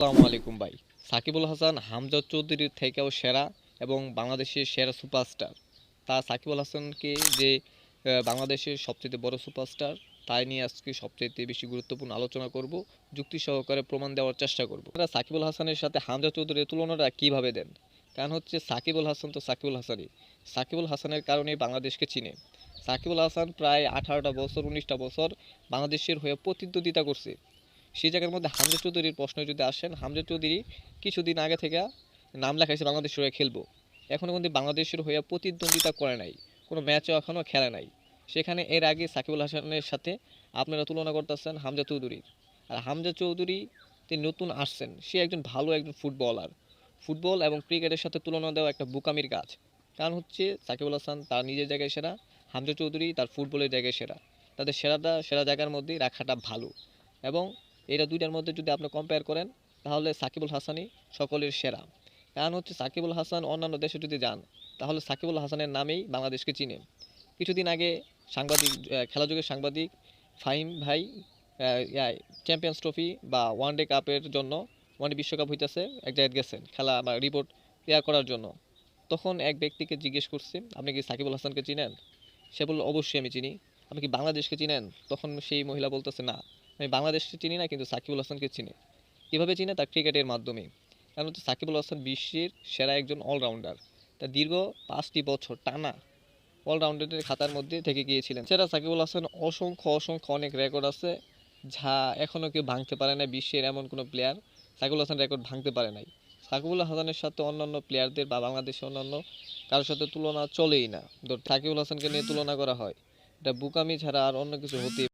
আসসালামু আলাইকুম ভাই। সাকিবুল হাসান হামজা চৌধুরীর থেকেও সেরা এবং বাংলাদেশের সেরা সুপারস্টার। তা সাকিবুল হাসানকে যে বাংলাদেশের সবচেয়ে বড় সুপারস্টার, তাই নিয়ে আজকে সবচেয়ে বেশি গুরুত্বপূর্ণ আলোচনা করব, যুক্তি সহকারে প্রমাণ দেওয়ার চেষ্টা করব। আপনারা সাকিবুল হাসানের সাথে হামজা চৌধুরীর তুলনাটা কীভাবে দেন? কারণ হচ্ছে সাকিবুল হাসান তো সাকিবুল হাসানই। সাকিবুল হাসানের কারণেই বাংলাদেশকে চিনে। সাকিবুল হাসান প্রায় আঠারোটা বছর, উনিশটা বছর বাংলাদেশের হয়ে প্রতিদ্বন্দ্বিতা করছে। সেই জায়গার মধ্যে হামজা চৌধুরীর প্রশ্ন যদি আসেন, হামজা চৌধুরী কিছুদিন আগে থেকে নাম লেখাইছে বাংলাদেশের হয়ে খেলব। এখনও কিন্তু বাংলাদেশের হয়ে প্রতিদ্বন্দ্বিতা করে নাই। কোনো ম্যাচও এখনও খেলে নাই। সেখানে এর আগে সাকিবুল হাসানের সাথে আপনারা তুলনা করতেছেন হামজা চৌধুরীর। আর হামজা চৌধুরী তিনি নতুন আসছেন, সে একজন ভালো একজন ফুটবলার। ফুটবল এবং ক্রিকেটের সাথে তুলনা দেওয়া একটা বুকামির কাজ। কারণ হচ্ছে সাকিবুল হাসান তার নিজের জায়গায় সেরা, হামজা চৌধুরী তার ফুটবলের জায়গায় সেরা। তাদের সেরাটা, সেরা জায়গার মধ্যেই রাখাটা ভালো। এবং এটা দুইটার মধ্যে যদি আপনি কম্পেয়ার করেন, তাহলে সাকিবুল হাসানই সকলের সেরা। কারণ হচ্ছে সাকিবুল হাসান অন্যান্য দেশে যদি যান, তাহলে সাকিবুল হাসানের নামেই বাংলাদেশকে চিনে। কিছুদিন আগে সাংবাদিক খেলাযুগের সাংবাদিক ফাহিম ভাই চ্যাম্পিয়ন্স ট্রফি বা ওয়ান ডে কাপের জন্য ওয়ান ডে বিশ্বকাপ হইতেছে, এক জায়গায় গেছেন, খেলা বা রিপোর্ট তৈরি করার জন্য। তখন এক ব্যক্তিকে জিজ্ঞেস করছি, আপনি কি সাকিবুল হাসানকে চিনেন? সে বলল, অবশ্যই আমি চিনি। আপনি কি বাংলাদেশকে চিনেন? তখন সেই মহিলা বলতেছে, না। আমি বাংলাদেশকে চিনি না, কিন্তু সাকিবুল হাসানকে চিনি। কীভাবে চিনে তার ক্রিকেটের মাধ্যমে। কারণ হচ্ছে সাকিবুল হাসান বিশ্বের সেরা একজন অলরাউন্ডার তা দীর্ঘ পাঁচটি বছর টানা অলরাউন্ডারের খাতার মধ্যে থেকে গিয়েছিলেন। সেটা সাকিবুল হাসান অসংখ্য অসংখ্য অনেক রেকর্ড আছে, যা এখনও কেউ ভাঙতে পারে না বিশ্বের এমন কোনো প্লেয়ার সাকিবুল হাসান রেকর্ড ভাঙতে পারে নাই। সাকিবুল হাসানের সাথে অন্যান্য প্লেয়ারদের বা বাংলাদেশের অন্যান্য কারোর সাথে তুলনা চলেই না। সাকিবুল হাসানকে নিয়ে তুলনা করা হয়। এটা বুকামি ছাড়া আর অন্য কিছু হতেই